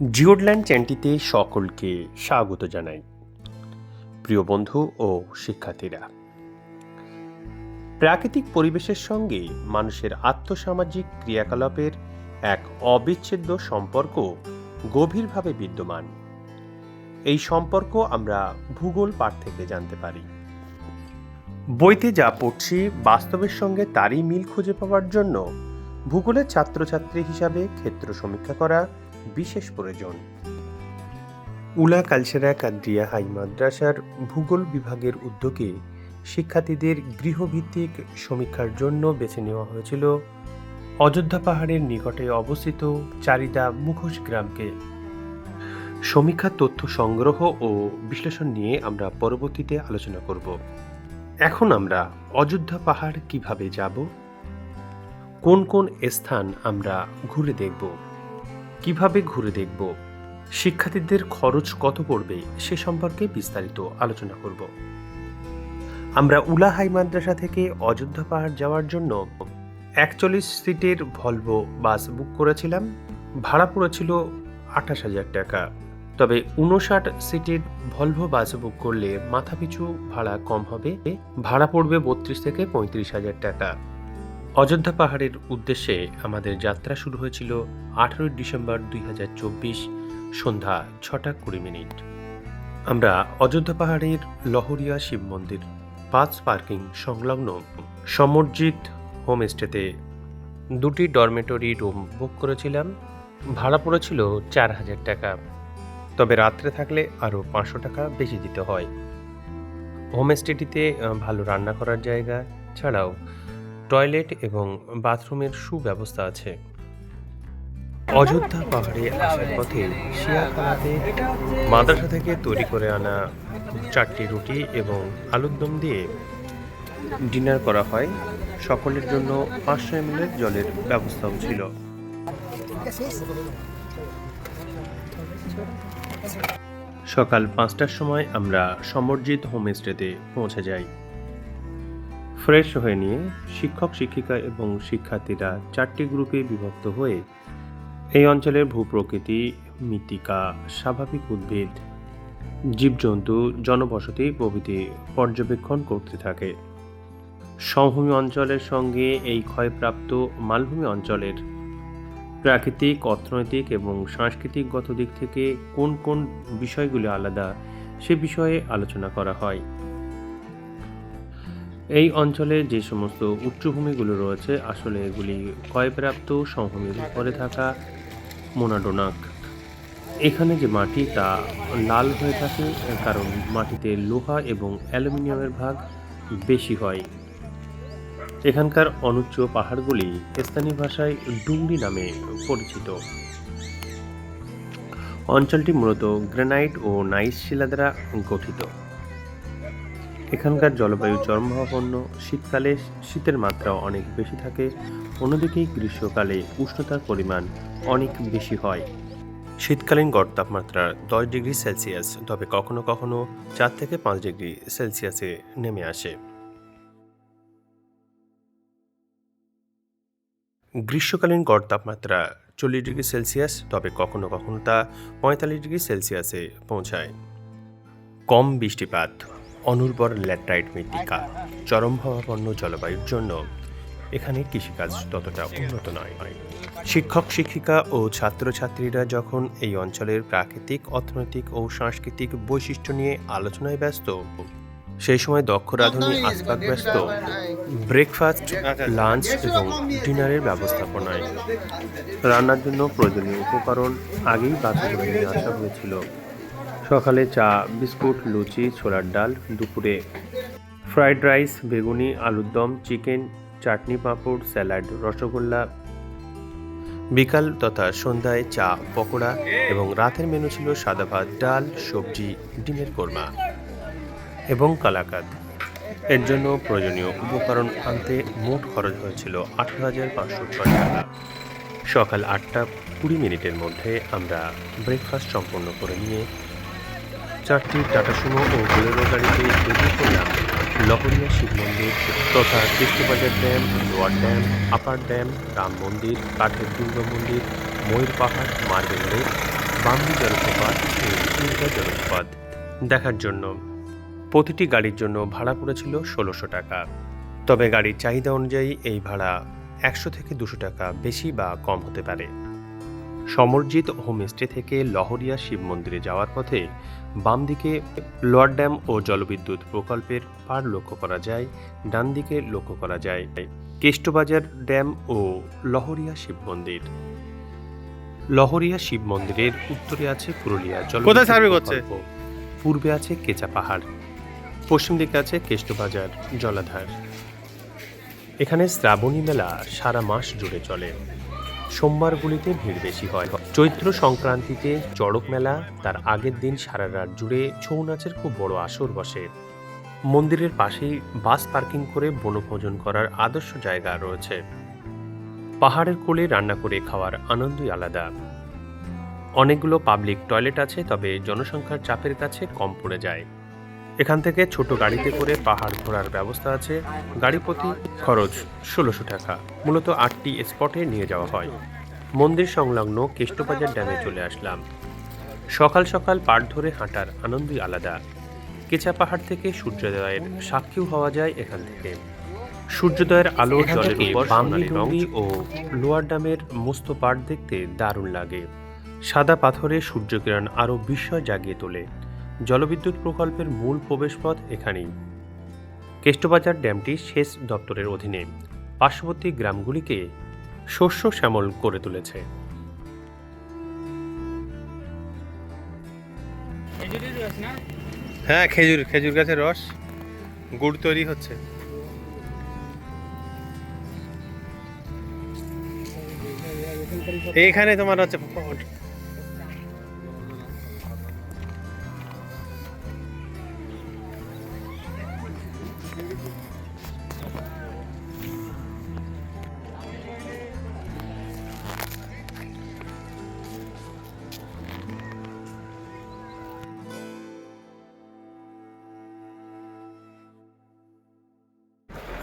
জিওডল্যান্ড চ্যানেলটিতে সকলকে স্বাগত জানাই। প্রিয় বন্ধু ও শিক্ষার্থীরা, প্রাকৃতিক পরিবেশের সঙ্গে মানুষের আত্মসামাজিক ক্রিয়াকলাপের এক অবিচ্ছেদ্য সম্পর্ক গভীরভাবে বিদ্যমান। এই সম্পর্ক আমরা ভূগোল পাঠ থেকে জানতে পারি। বইতে যা পড়ছি বাস্তবের সঙ্গে তারই মিল খুঁজে পাওয়ার জন্য ভূগোলের ছাত্রছাত্রী হিসাবে ক্ষেত্র সমীক্ষা করা বিশেষ প্রয়োজন। উলা কালসেরা কাদ্রিয়া হাই মাদ্রাসার ভূগোল বিভাগের উদ্যোগে শিক্ষার্থীদের গৃহভিত্তিক সমীক্ষার জন্য বেছে নেওয়া হয়েছিল অযোধ্যা পাহাড়ের নিকটে অবস্থিত চারিদা মুখোশ গ্রামকে। সমীক্ষার তথ্য সংগ্রহ ও বিশ্লেষণ নিয়ে আমরা পরবর্তীতে আলোচনা করব। এখন আমরা অযোধ্যা পাহাড় কীভাবে যাব? কোন কোন স্থান আমরা ঘুরে দেখব? কীভাবে ঘুরে দেখব? শিক্ষার্থীদের খরচ কত পড়বে? সে সম্পর্কে বিস্তারিত আলোচনা করব। আমরা উলা হাই মাদ্রাসা থেকে অযোধ্যা পাহাড় যাওয়ার জন্য একচল্লিশ সিটের ভলভো বাস বুক করেছিলাম। ভাড়া পড়েছিল আঠাশ হাজার টাকা। তবে উনষাট সিটের ভলভো বাস বুক করলে মাথাপিছু ভাড়া কম হবে। ভাড়া পড়বে বত্রিশ থেকে পঁয়ত্রিশ হাজার টাকা। অযোধ্যা পাহাড়ের উদ্দেশ্যে আমাদের যাত্রা শুরু হয়েছিল আঠারোই ডিসেম্বর দুই হাজার চব্বিশ সন্ধ্যা ছটা কুড়ি মিনিট। আমরা অযোধ্যা পাহাড়ের লহরিয়া শিব মন্দির, পাঁচ পার্কিং সংলগ্ন সমরজিৎ হোমস্টেতে দুটি ডরমেটরি রুম বুক করেছিলাম। ভাড়া পড়েছিল চার হাজার টাকা। তবে রাত্রে থাকলে আরও পাঁচশো টাকা বেশি দিতে হয়। হোমস্টেটিতে ভালো রান্না করার জায়গা ছাড়াও টয়লেট এবং বাথরুমের সুব্যবস্থা আছে। অযোধ্যা পাহাড়ে আসার পথে শিয়াখানাতে মাদ্রাসা থেকে তৈরি করে আনা চারটি রুটি এবং আলুর দম দিয়ে ডিনার করা হয়। সকলের জন্য পাঁচশো এমএলের জলের ব্যবস্থাও ছিল। সকাল পাঁচটার সময় আমরা সমরজিৎ হোমস্টেতে পৌঁছে যাই। ফ্রেশ হয়ে নিয়ে শিক্ষক, শিক্ষিকা এবং শিক্ষার্থীরা চারটি গ্রুপে বিভক্ত হয়ে এই অঞ্চলের ভূপ্রকৃতি, মৃত্তিকা, স্বাভাবিক উদ্ভিদ, জীবজন্তু, জনবসতি প্রভৃতি পর্যবেক্ষণ করতে থাকে। সমভূমি অঞ্চলের সঙ্গে এই ক্ষয়প্রাপ্ত মালভূমি অঞ্চলের প্রাকৃতিক, অর্থনৈতিক এবং সাংস্কৃতিকগত দিক থেকে কোন কোন বিষয়গুলি আলাদা সে বিষয়ে আলোচনা করা হয়। এই অঞ্চলে যে সমস্ত উচ্চভূমিগুলো রয়েছে, আসলে এগুলি ক্ষয়প্রাপ্ত সমভূমির উপরে থাকা মোনাডোনাক। এখানে যে মাটি, তা লাল হয়ে থাকে কারণ মাটিতে লোহা এবং অ্যালুমিনিয়ামের ভাগ বেশি হয়। এখানকার অনুচ্চ পাহাড়গুলি স্থানীয় ভাষায় ডুংরি নামে পরিচিত। অঞ্চলটি মূলত গ্রানাইট ও নাইস শিলা দ্বারা গঠিত। এখানকার জলবায়ু চরমভাবাপন্ন শীতকালে শীতের মাত্রা অনেক বেশি থাকে, অন্যদিকে গ্রীষ্মকালে উষ্ণতার পরিমাণ অনেক বেশি হয়। শীতকালীন গড় তাপমাত্রা দশ ডিগ্রি সেলসিয়াস, তবে কখনো কখনো চার থেকে পাঁচ ডিগ্রি সেলসিয়াসে নেমে আসে। গ্রীষ্মকালীন গড় তাপমাত্রা চল্লিশ ডিগ্রি সেলসিয়াস, তবে কখনো কখনো তা পঁয়তাল্লিশ ডিগ্রি সেলসিয়াসে পৌঁছায়। কম বৃষ্টিপাত অনুর্বর ল্যাটারাইট মৃত্তিকা চরমভাবাপন্ন জলবায়ুর জন্য। এখানে কৃষিকাজ ততটা উন্নত নয়। শিক্ষক শিক্ষিকা ও ছাত্রছাত্রীরা যখন এই অঞ্চলের প্রাকৃতিক অর্থনৈতিক ও সাংস্কৃতিক বৈশিষ্ট্য নিয়ে আলোচনায় ব্যস্ত সেই সময় দক্ষ রাঁধুনি আসবাব ব্যস্ত। ব্রেকফাস্ট লাঞ্চ এবং ডিনারের ব্যবস্থাপনায়। রান্নার জন্য প্রয়োজনীয় উপকরণ আগেই বাছাই করে নিয়ে আসা হয়েছিল। সকালে চা, বিস্কুট, লুচি, ছোলার ডাল, দুপুরে ফ্রাইড রাইস, বেগুনি, আলুর দম, চিকেন, চাটনি পাঁপড়, স্যালাড, রসগোল্লা। বিকাল তথা সন্ধ্যায় চা, পকোড়া এবং রাতের মেনু ছিল সাদা ভাত, ডাল, সবজি, ডিমের কোরমা এবং কালাকাদ। এর জন্য প্রয়োজনীয় উপকরণ আনতে মোট খরচ হয়েছিল আঠারো হাজার পাঁচশো ছয় টাকা। সকাল আটটা কুড়ি মিনিটের মধ্যে আমরা ব্রেকফাস্ট সম্পন্ন করে নিয়ে চারটি টাটা সুমো ও বোলেরো গাড়িতে বেরিয়ে পড়লাম লহরিয়া শিব মন্দির তথা Krishnabazar dam, lower dam, upper dam, Ram মন্দির, কাঠের দুর্গা মন্দির, ময়ূর পাহাড়, মার্বেল লেক বামনি জলপ্রপাত ও দুর্গা জলপ্রপাত দেখার জন্য। প্রতিটি গাড়ির জন্য ভাড়া পড়েছিল ষোলোশো টাকা। তবে গাড়ির চাহিদা অনুযায়ী এই ভাড়া একশো থেকে দুশো টাকা বেশি বা কম হতে পারে। সমরজিৎ হোমস্টে থেকে লহরিয়া শিব মন্দিরে যাওয়ার পথে বাম দিকে লোয়ার ড্যাম ও জলবিদ্যুৎ প্রকল্পের পার লক্ষ্য করা যায় ডান দিকে লক্ষ্য করা যায় কেষ্টবাজার ড্যাম ও লহরিয়া শিব মন্দির। লহরিয়া শিব মন্দিরের উত্তরে আছে পুরুলিয়া জলবিদ্যুৎ কোথায় সার্ভে করছে? পূর্বে আছে কেচা পাহাড় পশ্চিম দিকে আছে কেষ্টবাজার জলাধার। এখানে শ্রাবণী মেলা সারা মাস জুড়ে চলে। সোমবারগুলিতে ভিড় বেশি হয়। চৈত্র সংক্রান্তিতে চড়ক মেলা তার আগের দিন সারা রাত জুড়ে ছৌ নাচের খুব বড় আসর বসে। মন্দিরের পাশেই বাস পার্কিং করে বনভোজন করার আদর্শ জায়গা রয়েছে। পাহাড়ের কোলে রান্না করে খাওয়ার আনন্দই আলাদা। অনেকগুলো পাবলিক টয়লেট আছে, তবে জনসংখ্যার চাপের কাছে কম পড়ে যায়। এখান থেকে ছোট গাড়িতে করে পাহাড় ঘোরার ব্যবস্থা আছে। গাড়ি প্রতি খরচ ষোলোশো টাকা। মূলত আটটি স্পটে নিয়ে যাওয়া হয়। মন্দির সংলগ্ন কেষ্টবাজার ড্যামে চলে আসলাম। সকাল সকাল পাট ধরে হাঁটার আনন্দই আলাদা। কেচা পাহাড় থেকে সূর্যোদয়ের সাক্ষীও হওয়া যায় এখান থেকে। সূর্যোদয়ের আলো জলের উপর বামনি বামনি ও লোয়ার ড্যামের মস্ত পাট দেখতে দারুণ লাগে। সাদা পাথরে সূর্যকিরণ আরও বিস্ময় জাগিয়ে তোলে। জলবিদ্যুৎ প্রকল্পের মূল প্রবেশপথ এখানেই। কেষ্টবাজার ড্যামটি সেচ দপ্তরের অধীনে। পার্শ্ববর্তী গ্রামগুলিকে শস্য শ্যামল করে তুলেছে। হ্যাঁ খেজুর খেজুর গাছের রস। গুড় তৈরি হচ্ছে। এখানে তোমার হচ্ছে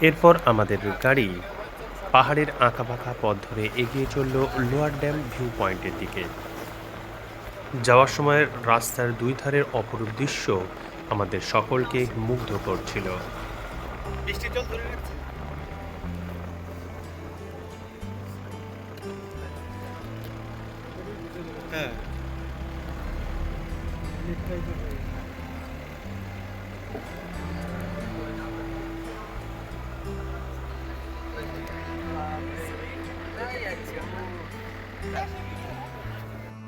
এরপর আমাদের গাড়ি। পাহাড়ের আঁকাবাঁকা পথ ধরে এগিয়ে চলল লোয়ার ড্যাম ভিউ পয়েন্টের দিকে। যাওয়ার সময় রাস্তার দুই ধারের অপরূপ দৃশ্য আমাদের সকলকে মুগ্ধ করছিল। হ্যাঁ।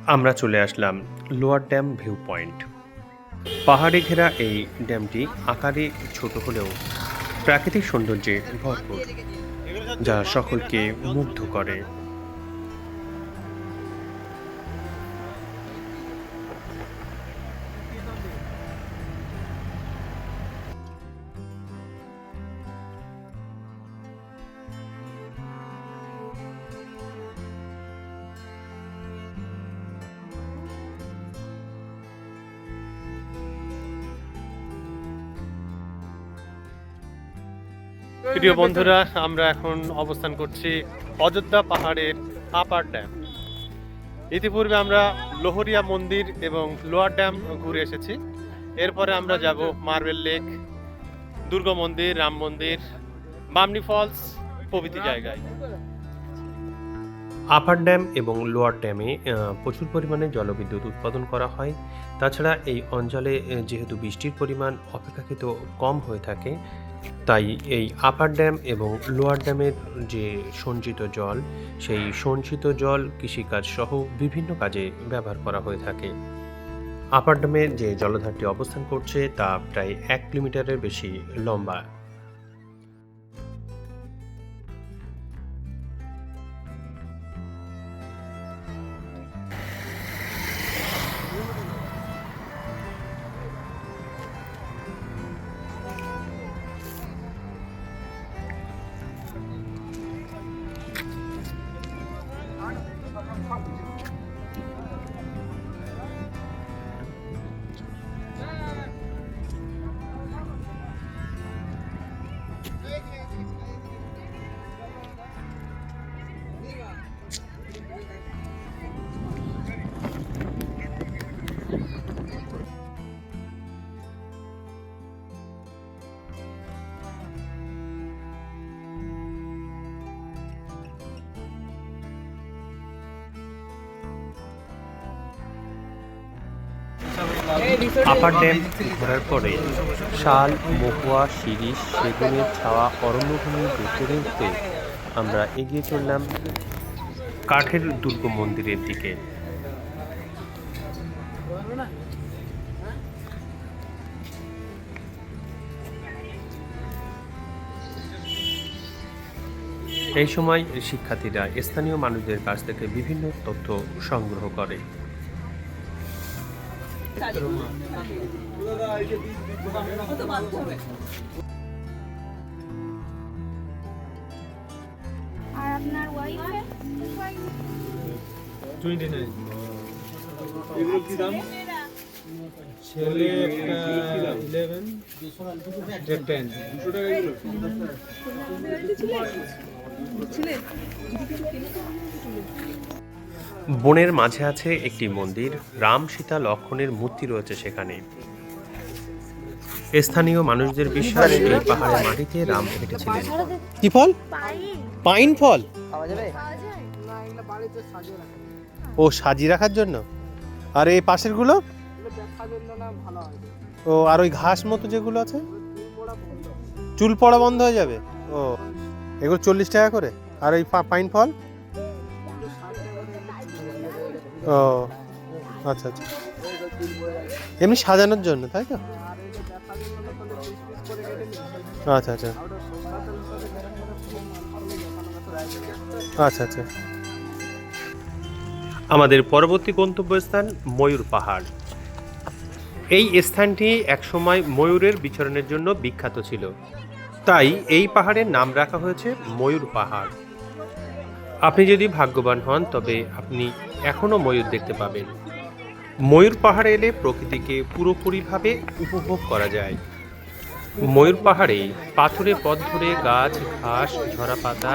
আমরা চলে আসলাম লোয়ার ড্যাম ভিউ পয়েন্ট পাহাড়ে ঘেরা এই ড্যামটি আকারে ছোট হলেও প্রাকৃতিক সৌন্দর্যে ভরপুর, যা সকলকে মুগ্ধ করে। প্রিয় বন্ধুরা আমরা এখন অবস্থান করছি অযোধ্যা পাহাড়ের আপার ড্যাম ইতিপূর্বে আমরা লোহরিয়া মন্দির এবং লোয়ার ড্যাম ঘুরে এসেছি। এরপরে আমরা যাব মার্বেল লেক দুর্গ মন্দির রাম মন্দির বামনি ফলস প্রভৃতি জায়গায়। আপার ড্যাম এবং লোয়ার ড্যামে প্রচুর পরিমাণে জলবিদ্যুৎ উৎপাদন করা হয়। তাছাড়া এই অঞ্চলে যেহেতু বৃষ্টির পরিমাণ অপেক্ষাকৃত কম হয়ে থাকে তাই এই আপার ড্যাম এবং লোয়ার ড্যামের যে সঞ্চিত জল, সেই সঞ্চিত জল কৃষিকাজ সহ বিভিন্ন কাজে ব্যবহার করা হয়ে থাকে। আপার ড্যামে যে জলধারটি অবস্থান করছে, তা প্রায় এক কিলোমিটারের বেশি লম্বা। আপার ড্যাম ঘোরার পরে শাল, মহুয়া, শিরিষ, সেগুনের ছাওয়া অরণ্যভূমি দেখতে দেখতে আমরা এগিয়ে চললাম কাঠের দুর্গ মন্দিরের দিকে। এই সময় শিক্ষার্থীরা স্থানীয় মানুষদের কাছ থেকে বিভিন্ন তথ্য সংগ্রহ করে। আর আপনার ওয়াইফের টোয়েন্টি নাইন এগুলো কি দাম? ছেলে একটা ইলেভেন একটা টেন দুশো টাকা এগুলো। বনের মাঝে আছে একটি মন্দির। রাম সীতা লক্ষণের মূর্তি রয়েছে সেখানে। স্থানীয় মানুষদের বিশ্বাস এই পাহাড়ের মাটিতে রাম হেঁটেছিলেন কি ফল? পাইন ফল? ও সাজিয়ে রাখার জন্য? আর এই পাশেরগুলো? ও আর ওই ঘাস মতো যেগুলো আছে? চুল পড়া বন্ধ হয়ে যাবে? ও এগুলো চল্লিশ টাকা করে। আর ওই পাইন ফল? ও আচ্ছা আচ্ছা। এমনি সাজানোর জন্য, তাই তো? আচ্ছা আচ্ছা। আচ্ছা আচ্ছা। আমাদের পরবর্তী গন্তব্যস্থান ময়ূর পাহাড়। এই স্থানটি একসময় ময়ূরের বিচরণের জন্য বিখ্যাত ছিল। তাই এই পাহাড়ের নাম রাখা হয়েছে ময়ূর পাহাড়। আপনি যদি ভাগ্যবান হন, তবে আপনি এখনও ময়ূর দেখতে পাবেন। ময়ূর পাহাড়ে এলে প্রকৃতিকে পুরোপুরিভাবে উপভোগ করা যায়। ময়ূর পাহাড়ে পাথুরে পথ ধরে গাছ ঘাস ঝরা পাতা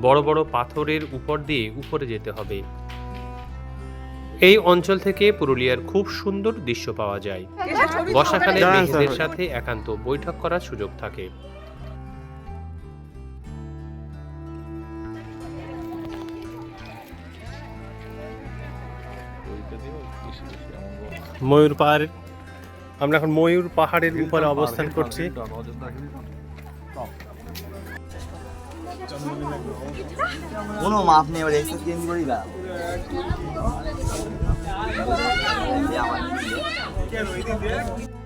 বড় বড় পাথরের উপর দিয়ে উপরে যেতে হবে। এই অঞ্চল থেকে পুরুলিয়ার খুব সুন্দর দৃশ্য পাওয়া যায়। বর্ষাকালে সাথে একান্ত বৈঠক করার সুযোগ থাকে। ময়ূর পাহাড় আমরা এখন ময়ূর পাহাড়ের উপরে অবস্থান করছি। কোনো মাপ নেই এবার এক্সেস গেম করেই বেড়াবো এই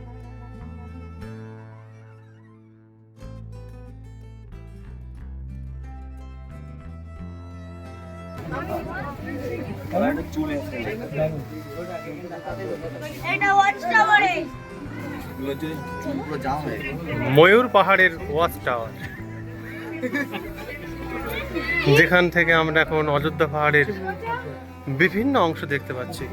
ময়ূর পাহাড়ের ওয়াচ টাওয়ার যেখান থেকে আমরা এখন অযোধ্যা পাহাড়ের বিভিন্ন অংশ দেখতে পাচ্ছি।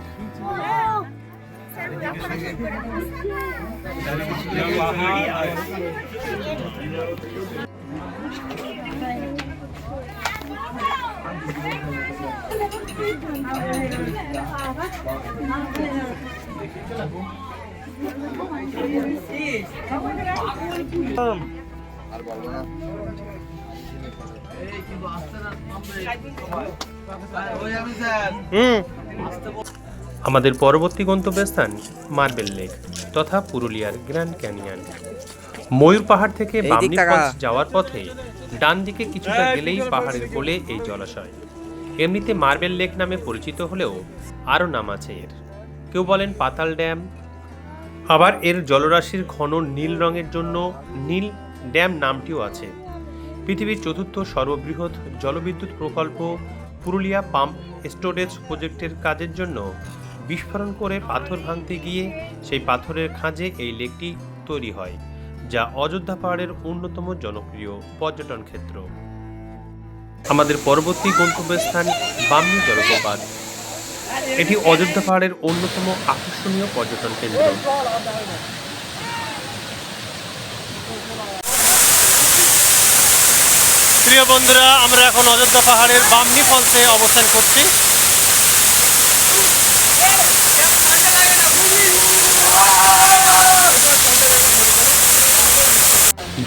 আর বলব না আমাদের পরবর্তী গন্তব্যস্থান মার্বেল লেক তথা পুরুলিয়ার গ্র্যান্ড ক্যানিয়ন ময়ূর পাহাড় থেকে এই দিক বামনি তাকা। ফলস যাওয়ার পথে ডান দিকে কিছুটা গেলেই পাহাড়ের কোলে এই জলাশয়। এমনিতে মার্বেল লেক নামে পরিচিত হলেও আরও নাম আছে এর। কেউ বলেন পাতাল ড্যাম। আবার এর জলরাশির ঘন নীল রঙের জন্য নীল ড্যাম নামটিও আছে। পৃথিবীর চতুর্থ সর্ববৃহৎ জলবিদ্যুৎ প্রকল্প পুরুলিয়া পাম্প স্টোরেজ প্রজেক্টের কাজের জন্য বিস্ফোরণ করে পাথর ভাঙতে গিয়ে সেই পাথরের খাঁজে এই লেকটি তৈরি হয়। যা অযোধ্যা পাহাড়ের অন্যতম জনপ্রিয় পর্যটন ক্ষেত্র। আমাদের পরবর্তী গন্তব্যস্থান বামনি জলপ্রপাত এটি অযোধ্যা পাহাড়ের অন্যতম আকর্ষণীয় পর্যটন কেন্দ্র। প্রিয় বন্ধুরা, আমরা এখন অযোধ্যা পাহাড়ের বামনি ফলসে অবস্থান করছি।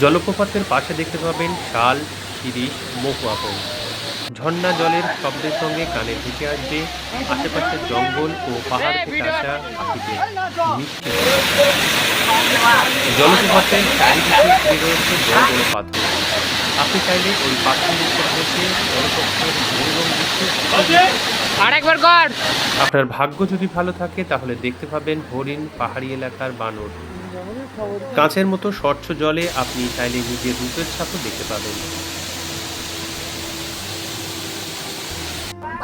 জলপ্রপাতের পাশে দেখতে পাবেন শাল শিরিষ মহুয়া বন। ঝর্ণা জলের শব্দের সঙ্গে কানে ঢুকে আসবে আশেপাশের জঙ্গল ও পাহাড় থেকে আসা পাখিদের মিষ্টি জলপ্রপাতের চারিদিকে ঘিরে রয়েছে বড় বড় পাথর। আপনি চাইলে ওই পাথরের উপর বসে জলপ্রপাতের মনোরম আরেকবার কর। আপনার ভাগ্য যদি ভালো থাকে তাহলে দেখতে পাবেন হরিণ পাহাড়ি এলাকার বানর। কাঁচের মতো স্বচ্ছ জলে আপনি চাইলে নিজের রূপের ছাপও দেখতে পাবেন।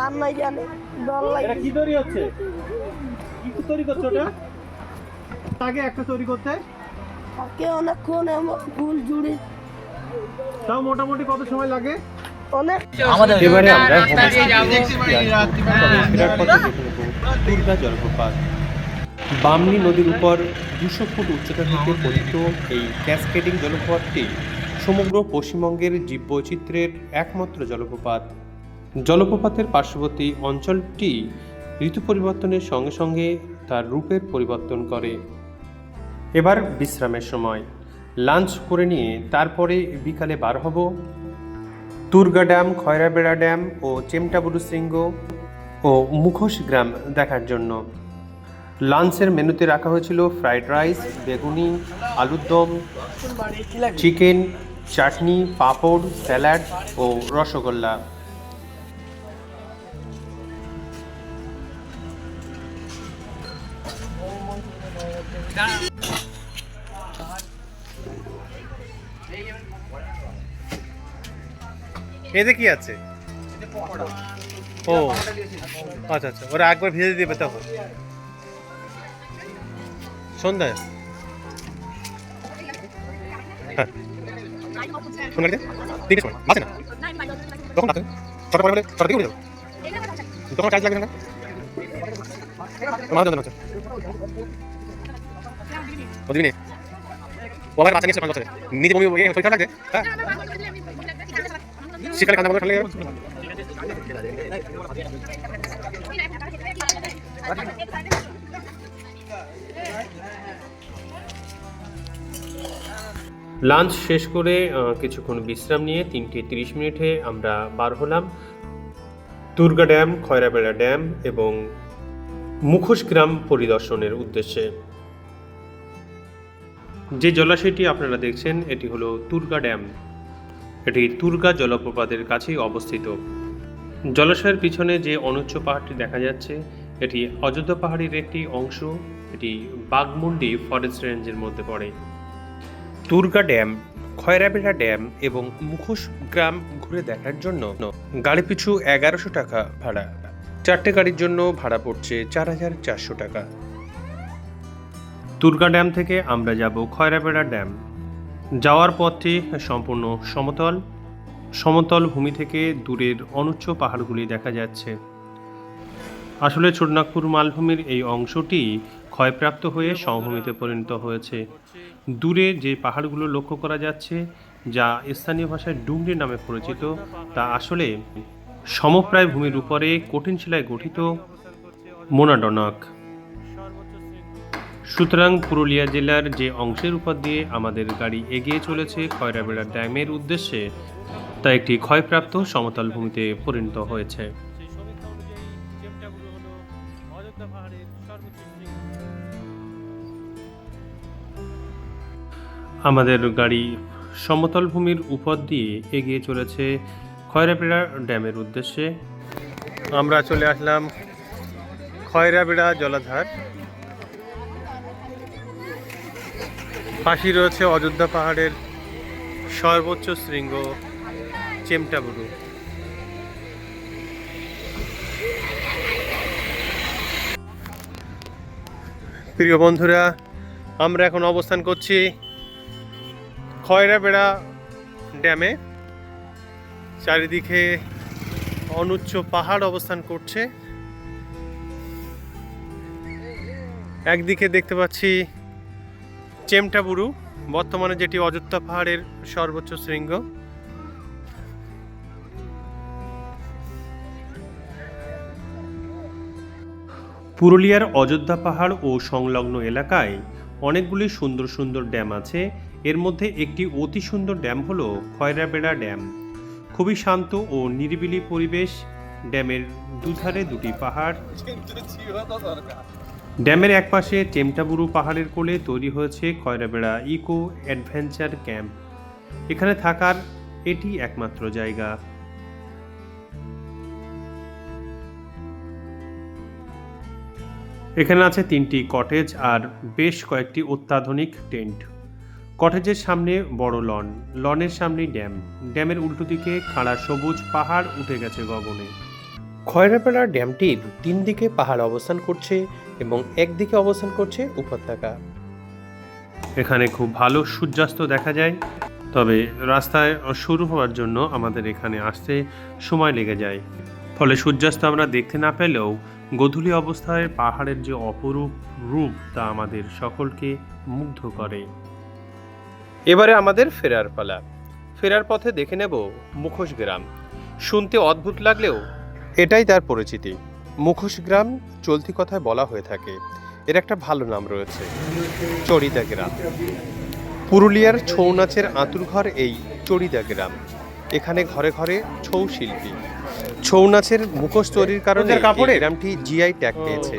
আল্লাহ জানে ডর লাগে এটা কি তৈরি হচ্ছে? কি তৈরি করছ ওটা? আগে একটা তৈরি করতে? ওকে অনেকক্ষণ ফুল জুড়ে তাও মোটামুটি কত সময় লাগে? অনেক। এবারে আমরা দাঁড়িয়ে জলপ্রপাত। বামনি নদীর উপর দুশো ফুট উচ্চতা থেকে পতিত এই ক্যাসকেডিং জলপ্রপাতটি সমগ্র পশ্চিমবঙ্গের জীববৈচিত্র্যের একমাত্র জলপ্রপাত। জলপ্রপাতের পার্শ্ববর্তী অঞ্চলটি ঋতু পরিবর্তনের সঙ্গে সঙ্গে তার রূপের পরিবর্তন করে। এবার বিশ্রামের সময়। লাঞ্চ করে নিয়ে তারপরে বিকালে বার হব। তুর্গা ড্যাম, খয়রাবেড়া ড্যাম ও চেমটাবুরু শৃঙ্গ ও মুখোশ গ্রাম দেখার জন্য। লাঞ্চের মেনুতে রাখা হয়েছিল ফ্রাইড রাইস, বেগুনি, আলুর দম, চিকেন, চাটনি, পাঁপড়, স্যালাড ও রসগোল্লা। এতে কি আছে? ও আচ্ছা আচ্ছা ওরা একবার ভেজে দিবে তখন। সন্ধ্যায়। হ্যাঁ। গাড়িতে তিনটের সময় আছে? না? তখন আছে ছটা পরে বলে ছটা থেকে উঠে যাব। তখন চার্জ লাগবে না জন্য আছে ও দিবি ও বাচ্চা নিয়ে পাঁচ নিজে বমি ইয়ে পরীক্ষা লাগছে? হ্যাঁ। শীতকালে কান্না বন্ধ ঠান্ডা লাঞ্চ শেষ করে কিছুক্ষণ বিশ্রাম নিয়ে তিনটে তিরিশ মিনিটে আমরা বার হলাম। দুর্গা ড্যাম, খয়রাবেড়া ড্যাম এবং মুখোশ গ্রাম পরিদর্শনের উদ্দেশ্যে। যে জলাশয়টি আপনারা দেখছেন, এটি হলো তুর্গা ড্যাম। এটি তুর্গা জলপ্রপাতের কাছেই অবস্থিত। জলাশয়ের পিছনে যে অনুচ্চ পাহাড়টি দেখা যাচ্ছে, এটি অযোধ্যা পাহাড়ের একটি অংশ। এটি বাগমুন্ডি ফরেস্ট রেঞ্জের মধ্যে পড়ে। দুর্গা ড্যাম খয়রাবেড়া ড্যাম এবং মুখোশ গ্রাম ঘুরে দেখার জন্য গাড়ি পিছু এগারোশো টাকা ভাড়া। চারটে গাড়ির জন্য ভাড়া পড়ছে চার হাজার চারশো টাকা। দুর্গা ড্যাম থেকে আমরা যাব খয়রাবেড়া ড্যাম। যাওয়ার পথটি সম্পূর্ণ সমতল। সমতল ভূমি থেকে দূরের অনুচ্চ পাহাড়গুলি দেখা যাচ্ছে। আসলে ছোটনাগপুর মালভূমির এই অংশটি ক্ষয়প্রাপ্ত হয়ে সমভূমিতে পরিণত হয়েছে। দূরে যে পাহাড়গুলো লক্ষ্য করা যাচ্ছে, যা স্থানীয় ভাষায় ডুংরি নামে পরিচিত, তা আসলে সমপ্রায় ভূমির উপরে কঠিন শিলায় গঠিত মোনাডনক। সুতরাং পুরুলিয়া জেলার যে অংশের উপর দিয়ে আমাদের গাড়ি এগিয়ে চলেছে খয়রাবেড়া ড্যামের উদ্দেশ্যে, তা একটি ক্ষয়প্রাপ্ত সমতল ভূমিতে পরিণত হয়েছে। আমাদের গাড়ি সমতল ভূমির উপর দিয়ে এগিয়ে চলেছে খয়রাবেড়া ড্যামের উদ্দেশ্যে। আমরা চলে আসলাম খয়রাবেড়া জলাধার। পাশেই রয়েছে অযোধ্যা পাহাড়ের সর্বোচ্চ শৃঙ্গ চেমটাবুরু। প্রিয় বন্ধুরা, আমরা এখন অবস্থান করছি খয়রাবেড়া ড্যামে চারিদিকে অনুচ্চ পাহাড় অবস্থান করছে। একদিকে দেখতে পাচ্ছি চেমটাবুরু, বর্তমানে যেটি অযোধ্যা পাহাড়ের সর্বোচ্চ শৃঙ্গ। পুরুলিয়ার অযোধ্যা পাহাড় ও সংলগ্ন এলাকায় অনেকগুলি সুন্দর সুন্দর ড্যাম আছে। এর মধ্যে একটি অতি সুন্দর ড্যাম হল খয়রাবেড়া ড্যাম। খুবই শান্ত ও নিরিবিলি পরিবেশ। ড্যামের দুধারে দুটি পাহাড়। ড্যামের একপাশে টেমটাবুরু পাহাড়ের কোলে তৈরি হয়েছে খয়রাবেড়া ইকো অ্যাডভেঞ্চার ক্যাম্প। এখানে থাকার এটি একমাত্র জায়গা। এখানে আছে তিনটি কটেজ আর বেশ কয়েকটি অত্যাধুনিক টেন্ট। কটেজের সামনে বড় লন লনের সামনেই ড্যাম। ড্যামের উল্টো দিকে খাড়া সবুজ পাহাড় উঠে গেছে গগনে। খয়রাপাড়া ড্যামটির তিন দিকে পাহাড় অবস্থান করছে এবং একদিকে অবস্থান করছে উপত্যকা। এখানে খুব ভালো সূর্যাস্ত দেখা যায় তবে রাস্তায় শুরু হওয়ার জন্য আমাদের এখানে আসতে সময় লেগে যায়। ফলে সূর্যাস্ত আমরা দেখতে না পেলেও গধূলি অবস্থায় পাহাড়ের যে অপরূপ রূপ তা আমাদের সকলকে মুগ্ধ করে। এবারে আমাদের ফেরার পালা। ফেরার পথে দেখে নেব মুখোশ গ্রাম। শুনতে অদ্ভুত লাগলেও এটাই তার পরিচিতি। মুখোশ গ্রাম চলতি কথায় বলা হয়ে থাকে। এর একটা ভালো নাম রয়েছে চড়িদা গ্রাম। পুরুলিয়ার ছৌ নাচের আঁতুরঘর এই চড়িদা গ্রাম। এখানে ঘরে ঘরে ছৌ শিল্পী। ছৌ নাচের মুখোশ তৈরির কারণে কাপড়ে? গ্রামটি জিআই ট্যাগ পেয়েছে।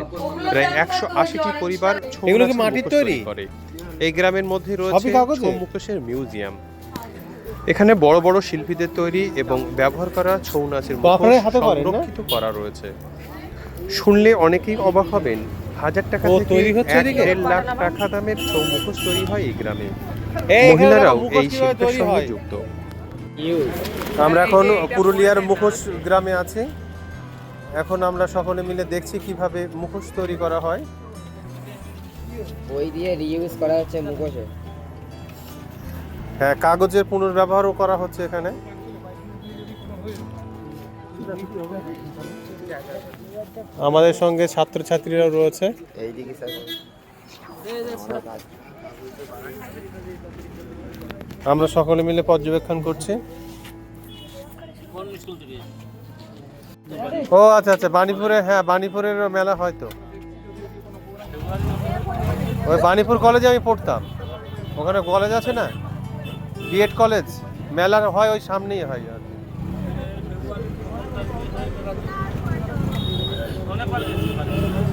প্রায় একশো আশিটি পরিবার ছৌ মাটির তৈরি? করে। এই গ্রামের মধ্যে রয়েছে? মুখোশের মিউজিয়াম। এখানে বড় বড় শিল্পীদের তৈরি এবং ব্যবহার করা ছৌ নাচের? সংরক্ষিত করা রয়েছে। শুনলে অনেকেই অবাক হবেন হাজার টাকা তৈরি হচ্ছে দেড় লাখ টাকা দামের ছৌ মুখোশ তৈরি হয় এই গ্রামে। মহিলারাও এই শিল্পের সঙ্গে যুক্ত। আমরা এখন পুরুলিয়ার মুখোশ গ্রামে আছি। এখন আমরা সকলে মিলে দেখছি কীভাবে মুখোশ তৈরি করা হয়। ওই দিয়ে রিইউজ করা হচ্ছে মুখোশে। হ্যাঁ কাগজের পুনর্ব্যবহারও করা হচ্ছে এখানে। আমাদের সঙ্গে ছাত্রছাত্রীরাও রয়েছে। আমরা সকলে মিলে পর্যবেক্ষণ করছি। ও আচ্ছা আচ্ছা বাণীপুরে হ্যাঁ বাণীপুরের মেলা হয়তো ওই বাণীপুর কলেজে আমি পড়তাম। ওখানে কলেজ আছে না? B Ed college. মেলা হয় ওই সামনেই হয় আর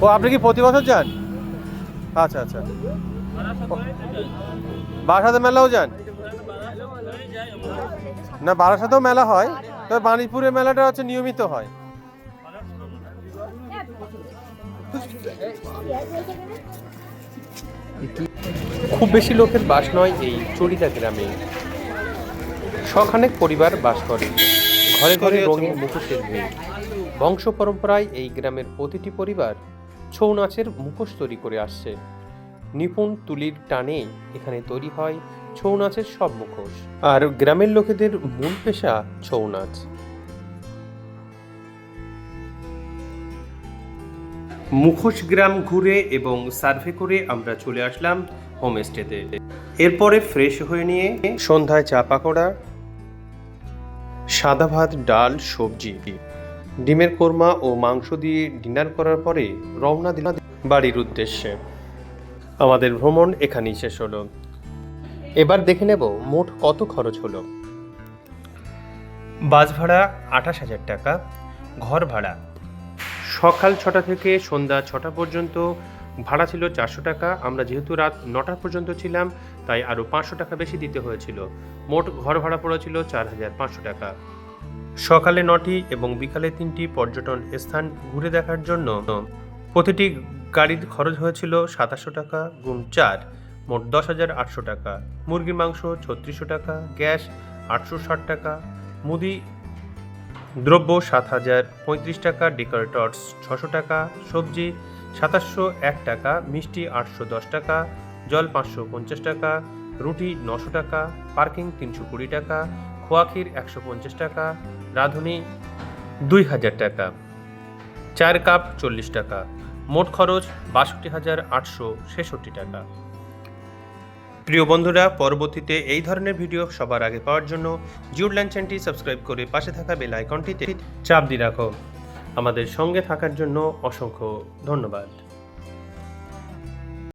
ও, আপনি কি প্রতি বছর যান? আচ্ছা আচ্ছা। বারাসাতে মেলাও যান? না, বারাসাতেও মেলা হয়, তবে বাণীপুরের মেলাটা হচ্ছে নিয়মিত হয়। খুব বেশি লোকের বাস নয় এই চড়িদা গ্রামে। শখানেক পরিবার বাস করে। ঘরে ঘরে রঙিন মুখোশের ভিড় বংশ পরম্পরায় এই গ্রামের প্রতিটি পরিবার ছৌ নাচের মুখোশ তৈরি করে আসছে। নিপুণ তুলির টানে এখানে তৈরি হয় ছৌ নাচের সব মুখোশ। আর গ্রামের লোকেদের মূল পেশা ছৌ নাচ। মুখোশ গ্রাম ঘুরে এবং সার্ভে করে আমরা চলে আসলাম হোমস্টেতে। এরপরে ফ্রেশ হয়ে নিয়ে সন্ধ্যায় চা পাকোড়া, সাদা ভাত, ডাল, সবজি, ডিমের কোরমা ও মাংস দিয়ে ডিনার করার পরে রওনা দিলাম বাড়ির উদ্দেশ্যে। আমাদের ভ্রমণ এখানেই শেষ হলো। এবার দেখে নেব মোট কত খরচ হলো। বাস ভাড়া আঠাশ হাজার টাকা, ঘর ভাড়া সকাল ছটা থেকে সন্ধ্যা ছটা পর্যন্ত। ভাড়া ছিল চারশো টাকা। আমরা যেহেতু রাত নটা পর্যন্ত ছিলাম, তাই আরও পাঁচশো টাকা বেশি দিতে হয়েছিল। মোট ঘর ভাড়া পড়েছিল চার হাজার পাঁচশো টাকা। সকালে নটি এবং বিকালে তিনটি পর্যটন স্থান ঘুরে দেখার জন্য প্রতিটি গাড়ির খরচ হয়েছিল সাতাশশো টাকা গুণ চার, মোট দশ হাজার আটশো টাকা। মুরগির মাংস ছত্রিশশো টাকা, গ্যাস আটশো ষাট টাকা, মুদি দ্রব্য সাত হাজার পঁয়ত্রিশ টাকা ডেকোরেটরস ছশো টাকা, সবজি সাতাশশো এক টাকা, মিষ্টি আটশো দশ টাকা, জল পাঁচশো পঞ্চাশ টাকা, রুটি নশো টাকা, পার্কিং তিনশো কুড়ি টাকা খোয়াক্ষীর একশো পঞ্চাশ টাকা, রাঁধুনি দুই হাজার টাকা। চার কাপ চল্লিশ টাকা। মোট খরচ বাষট্টি হাজার আটশো ছেষট্টি টাকা। প্রিয় বন্ধুরা, পরবর্তীতে এই ধরনের ভিডিও সবার আগে পাওয়ার জন্য জিউডল্যান্ড চ্যানেলটি সাবস্ক্রাইব করে পাশে থাকা বেল আইকনটিতে চাপ দিয়ে রাখো। আমাদের সঙ্গে থাকার জন্য অসংখ্য ধন্যবাদ।